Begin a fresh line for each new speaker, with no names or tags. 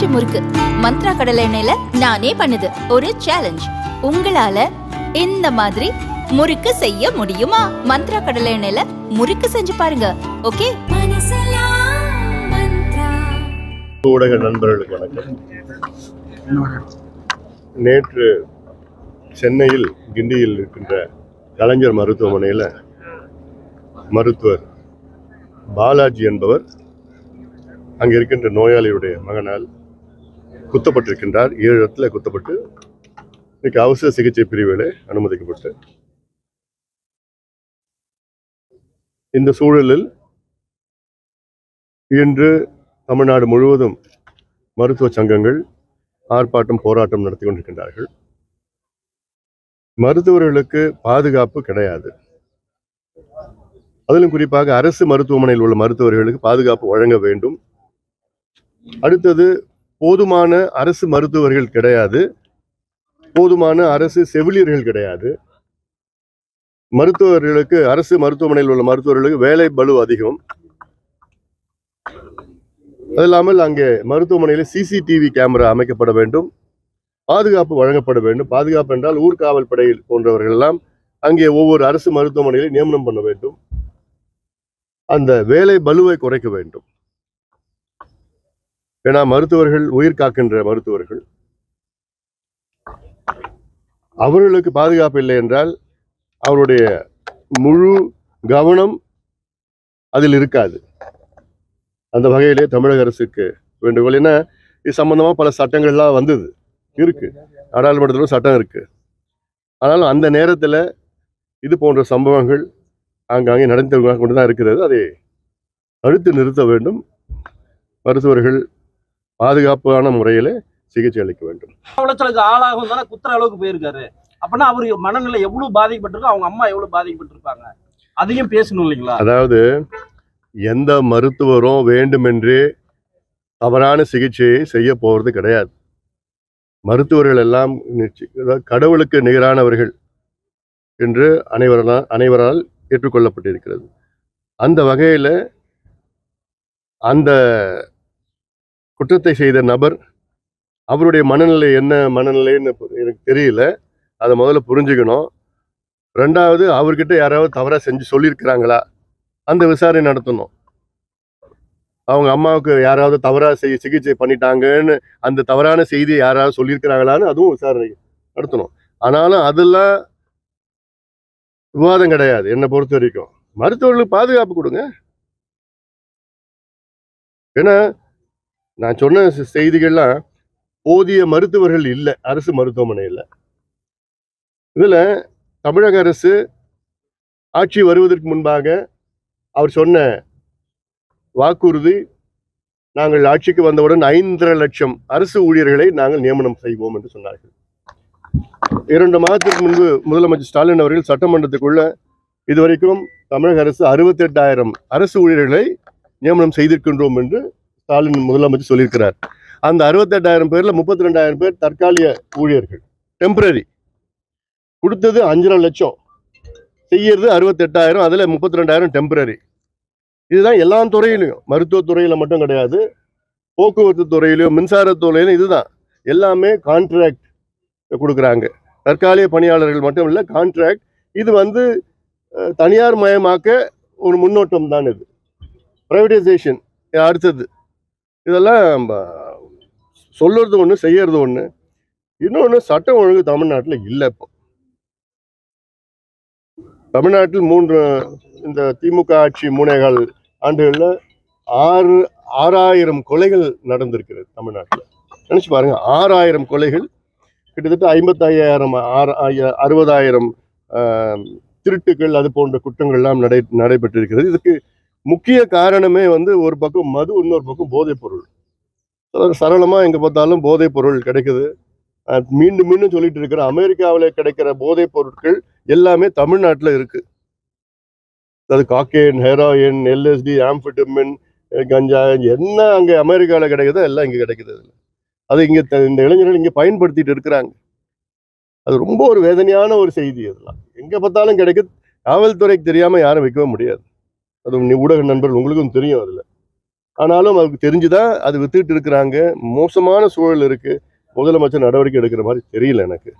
ஆச்சி முறுக்கு. மந்த்ரா கடலை எண்ணெயில நானே பண்ணுது. ஒரு சேலஞ்ச் உங்களால இந்த மாதிரி முறுக்கு செய்ய முடியுமா? மந்த்ரா கடலை எண்ணெயில முறுக்கு செஞ்சு பாருங்க. ஓகே?
ஊடக நண்பர்களுக்கு வணக்கம். நேற்று சென்னையில் கிண்டியில் இருக்கின்ற கலைஞர் மருத்துவமனையில் மருத்துவர் பாலாஜி என்பவர் அங்கே இருக்கின்ற நோயாளியுடைய மகனால் குத்தப்பட்டிருக்கின்றார். ஏழு இடத்துல குத்தப்பட்டு இன்னைக்கு அவசர சிகிச்சை பிரிவில் அனுமதிக்கப்பட்டு இந்த சூழலில் இன்று தமிழ்நாடு முழுவதும் மருத்துவ சங்கங்கள் ஆர்ப்பாட்டம் போராட்டம் நடத்தி கொண்டிருக்கின்றார்கள். மருத்துவர்களுக்கு பாதுகாப்பு கிடையாது. அதிலும் குறிப்பாக அரசு மருத்துவமனையில் உள்ள மருத்துவர்களுக்கு பாதுகாப்பு வழங்க வேண்டும். அடுத்தது போதுமான அரசு மருத்துவர்கள் கிடையாது. போதுமான அரசு செவிலியர்கள் கிடையாது. மருத்துவர்களுக்கு அரசு மருத்துவமனையில் உள்ள மருத்துவர்களுக்கு வேலை பளு அதிகம். அது இல்லாமல் அங்கே மருத்துவமனையில் சிசிடிவி கேமரா அமைக்கப்பட வேண்டும். பாதுகாப்பு வழங்கப்பட வேண்டும். பாதுகாப்பு என்றால் ஊர்காவல் படையில் போன்றவர்கள் எல்லாம் அங்கே ஒவ்வொரு அரசு மருத்துவமனையிலும் நியமனம் பண்ண வேண்டும். அந்த வேலை பலுவை குறைக்க வேண்டும். ஏன்னா மருத்துவர்கள் உயிர் காக்கின்ற மருத்துவர்கள். அவர்களுக்கு பாதுகாப்பு இல்லை என்றால் அவருடைய முழு கவனம் அதில் இருக்காது. அந்த வகையிலே தமிழக அரசுக்கு வேண்டுகோள். ஏன்னா இது சம்பந்தமாக பல சட்டங்கள்லாம் வந்தது. இருக்கு. நாடாளுமன்றத்திலும் சட்டம் இருக்கு. ஆனாலும் அந்த நேரத்தில் இது போன்ற சம்பவங்கள் ஆங்காங்கே நடந்து கொண்டு தான் இருக்கிறது. அதை தடுத்து நிறுத்த வேண்டும். மருத்துவர்கள் பாதுகாப்பான முறையில் சிகிச்சை அளிக்க வேண்டும்.
உளைச்சலுக்கு ஆளாகும் தானே குத்துற அளவுக்கு போயிருக்காரு. அப்படின்னா அவரு மனநிலை எவ்வளவு பாதிக்கப்பட்டிருக்கோ அவங்க அம்மா எவ்வளவு பாதிக்கப்பட்டிருப்பாங்க? அதையும் பேசணும் இல்லைங்களா?
அதாவது எந்த மருத்துவரும் வேண்டுமென்றே தவறான சிகிச்சையை செய்ய போகிறது கிடையாது. மருத்துவர்கள் எல்லாம் கடவுளுக்கு நிகரானவர்கள் என்று அனைவரால் அனைவரால் ஏற்றுக்கொள்ளப்பட்டிருக்கிறது. அந்த வகையில் அந்த குற்றத்தை செய்த நபர் அவருடைய மனநிலை என்ன மனநிலைன்னு எனக்கு தெரியல. அதை முதல்ல புரிஞ்சுக்கணும். ரெண்டாவது அவர்கிட்ட யாராவது தவறாக செஞ்சு சொல்லியிருக்கிறாங்களா? அந்த விசாரணை நடத்தணும். அவங்க அம்மாவுக்கு யாராவது தவறாக செய் சிகிச்சை பண்ணிட்டாங்கன்னு அந்த தவறான செய்தி யாராவது சொல்லியிருக்கிறாங்களான்னு அதுவும் விசாரணை நடத்தணும். ஆனாலும் அதெல்லாம் விவாதம் கிடையாது என்னை பொறுத்த வரைக்கும். மருத்துவர்களுக்கு பாதுகாப்பு கொடுங்க. ஏன்னா நான் சொன்ன செய்திகள்லாம் போதிய மருத்துவர்கள் இல்லை அரசு மருத்துவமனையில். இதில் தமிழக அரசு ஆட்சி வருவதற்கு முன்பாக அவர் சொன்ன வாக்குறுதி நாங்கள் ஆட்சிக்கு வந்தவுடன் ஐந்தரை லட்சம் அரசு ஊழியர்களை நாங்கள் நியமனம் செய்வோம் என்று சொன்னார்கள். இரண்டு மாதத்திற்கு முன்பு முதலமைச்சர் ஸ்டாலின் அவர்கள் சட்டமன்றத்துக்குள்ள இதுவரைக்கும் தமிழக அரசு அறுபத்தெட்டாயிரம் அரசு ஊழியர்களை நியமனம் செய்திருக்கின்றோம் என்று ஸ்டாலின் முதலமைச்சர் சொல்லியிருக்கிறார். அந்த அறுபத்தெட்டாயிரம் பேரில் முப்பத்தி ரெண்டாயிரம் பேர் தற்காலிக ஊழியர்கள் டெம்பரரி கொடுத்தது அஞ்சரை லட்சம் செய்யறது அறுபத்தெட்டாயிரம் அதில் முப்பத்தி ரெண்டாயிரம் டெம்பரரி இதுதான் எல்லா துறையிலையும் மருத்துவத்துறையில் மட்டும் கிடையாது போக்குவரத்து துறையிலையும் மின்சார துறையிலும் இதுதான். எல்லாமே கான்ட்ராக்ட் கொடுக்குறாங்க. தற்காலிக பணியாளர்கள் மட்டும் இல்லை கான்ட்ராக்ட் இது வந்து தனியார் மயமாக்க ஒரு முன்னோட்டம் தான் இது. ப்ரைவேடைசேஷன் அடுத்தது. இதெல்லாம் சொல்லுறது ஒன்று செய்யறது ஒன்று இன்னொன்று சட்டம் ஒழுங்கு தமிழ்நாட்டில் இல்லை இப்போ. தமிழ்நாட்டில் மூன்று இந்த திமுக ஆட்சி மூணேகால் ஆண்டுகளில் ஆறு ஆறாயிரம் கொலைகள் நடந்திருக்கிறது தமிழ்நாட்டில். நினச்சி பாருங்க ஆறாயிரம் கொலைகள் கிட்டத்தட்ட ஐம்பத்தாயிரம் ஆறு அறுபதாயிரம் திருட்டுகள் அது போன்ற குற்றங்கள்லாம் நடை நடைபெற்றிருக்கிறது. இதுக்கு முக்கிய காரணமே வந்து ஒரு பக்கம் மது இன்னொரு பக்கம் போதைப் பொருள் சரளமாக எங்கே பார்த்தாலும் போதைப் பொருள் கிடைக்குது மீண்டும் மீண்டும் சொல்லிட்டு இருக்கிற அமெரிக்காவில் கிடைக்கிற போதைப் பொருட்கள் எல்லாமே தமிழ்நாட்டில் இருக்கு. அது காக்கேன் ஹெராயின் எல்எஸ்டி ஆம்ஃபிட்டமின் கஞ்சா என்ன அங்கே அமெரிக்காவில் கிடைக்குதோ எல்லாம் இங்கே கிடைக்குது அதில். அது இங்கே இந்த இளைஞர்கள் இங்கே பயன்படுத்திட்டு இருக்கிறாங்க. அது ரொம்ப ஒரு வேதனையான ஒரு செய்தி அதெல்லாம். எங்கே பார்த்தாலும் கிடைக்குது. காவல்துறைக்கு தெரியாமல் யாரும் வைக்கவே முடியாது. அது நீ ஊடக நண்பர்கள் உங்களுக்கும் தெரியும் அதில். ஆனாலும் அதுக்கு தெரிஞ்சுதான் அது வித்துட்டு இருக்கிறாங்க. மோசமான சூழல் இருக்கு. முதலமைச்சர் நடவடிக்கை எடுக்கிற மாதிரி தெரியல எனக்கு.